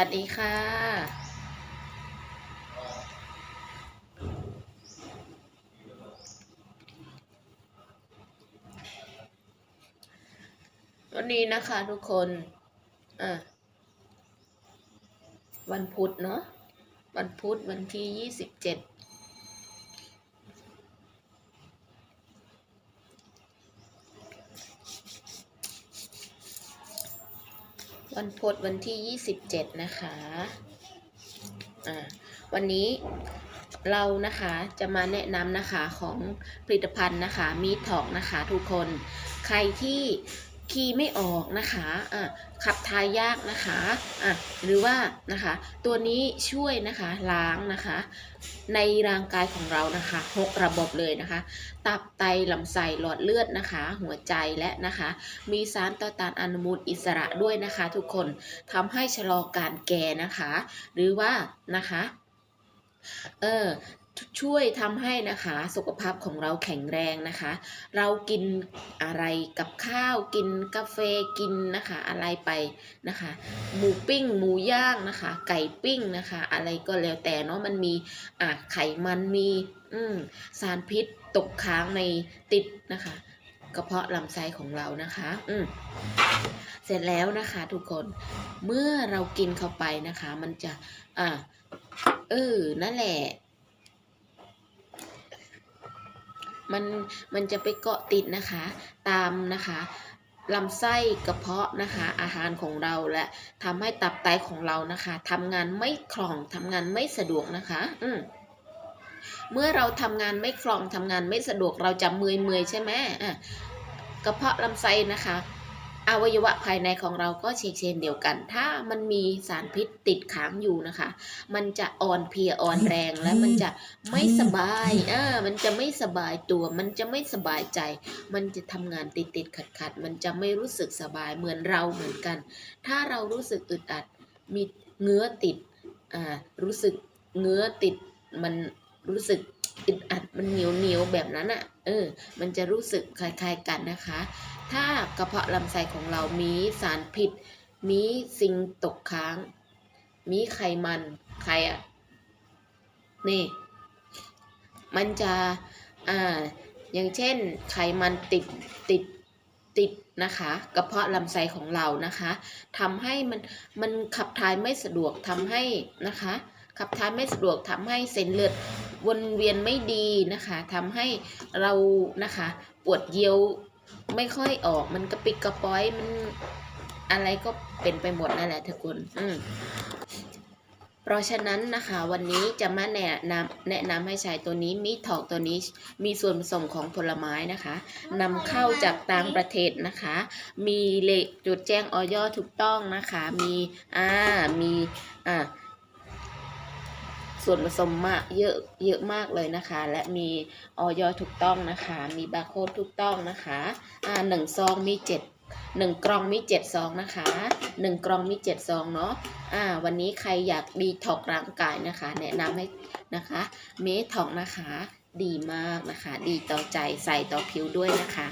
วัสดีค่ะวันนี้นะคะทุกคน อะ วันพุธเนาะ วันพุธวันที่ยี่สิบเจ็ด วันพุธวันที่ 27 นะคะอ่าวันนี้เรานะคะจะมาแนะนำนะคะของผลิตภัณฑ์นะคะมีทอกนะคะทุกคน ใครที่ ขี่ไม่ออกนะคะอะขับถ่ายยากนะคะอะหรือว่านะคะ ตัวนี้ช่วยนะคะล้างนะคะ ในร่างกายของเรานะคะหกระบบเลยนะคะ ตับไตลำไส้หลอดเลือดนะคะ หัวใจและนะคะ มีสารต่อต้านอนุมูลอิสระด้วยนะคะ ทุกคนทำให้ชะลอการแก่นะคะ หรือว่านะคะเออ ช่วยทำให้นะคะสุขภาพของเราแข็งแรงนะคะ เรากินอะไรกับข้าวกินกาแฟกินนะคะอะไรไปนะคะหมูปิ้งหมูย่างนะคะ ไก่ปิ้งนะคะ อะไรก็แล้วแต่เนาะมันมีอะไขมันมีอืมสารพิษตกค้างในติดนะคะกระเพาะลำไส้ของเรานะคะ อืมเสร็จแล้วนะคะทุกคนเมื่อเรากินเข้าไปนะคะ มันจะอ่าเออนั่นแหละ มันมันจะไปเกาะติดนะคะ ตามนะคะลำไส้กระเพาะนะคะอาหารของเราและทำให้ตับไตของเรานะคะทำงานไม่คล่องทำงานไม่สะดวกนะคะ อืมเมื่อเราทำงานไม่คล่องทำงานไม่สะดวกเราจะเมื่อยเมื่อยใช่ไหมอะกระเพาะลำไส้นะคะ อวัยวะภายในของเราก็เช่นเชนเดียวกัน ถ้ามันมีสารพิษติดค้างอยู่นะคะ มันจะอ่อนเพลียอ่อนแรงและมันจะไม่สบายเออมันจะไม่สบายตัว มันจะไม่สบายใจ มันจะทำงานติดติดขัดขัดมันจะไม่รู้สึกสบายเหมือนเราเหมือนกัน ถ้าเรารู้สึกอึดอัดมีเงื้อติดอ่ารู้สึกเงื้อติดมันรู้สึก อึดอัดมันเหนียวเหนียวแบบนั้นอะ่ะ เออ มันจะรู้สึกคล้ายๆกันนะคะ ถ้ากระเพาะลำไส้ของเรามีสารพิษมีสิ่งตกค้าง มีไขมันใครอะ่ะ นี่ มันจะ อ่า อย่างเช่น ไขมันติดติดติดนะคะกระเพาะลำไส้ของเรานะคะทำให้มันมันขับถ่ายไม่สะดวกทำให้นะคะ ขับถ่ายไม่สะดวกทำให้เส้นเลือด วนเวียนไม่ดีนะคะทำให้เรานะคะปวดเยียวไม่ค่อยออกมันกระปิดกระป้อยมันอะไรก็เป็นไปหมดนั่นแหละทุกคนอืมเพราะฉะนั้นนะคะวันนี้จะมาแนะนำแนะนำให้ใช้ตัวนี้มีถอกตัวนี้มีส่วนผสมของผลไม้นะคะนำเข้าจากต่างประเทศนะคะ มีเลขจดแจ้งออยอถูกต้องนะคะ มีอ่ามีอ่า ส่วนผสมมากเยอะเยอะมากเลยนะคะ และมีออยถูกต้องนะคะ มีบาร์โค้ดถูกต้องนะคะอ่าหนึ่งซองมีเจ็ดหนึ่งกล่องมีเจ็ดซองนะคะหนึ่งกล่องมีเจ็ดซองเนาะอ่าวันนี้ใครอยากดีท็อกร่างกายนะคะ แนะนำให้นะคะเมทอกนะคะ ดีมากนะคะ ดีต่อใจใส่ต่อผิวด้วยนะคะ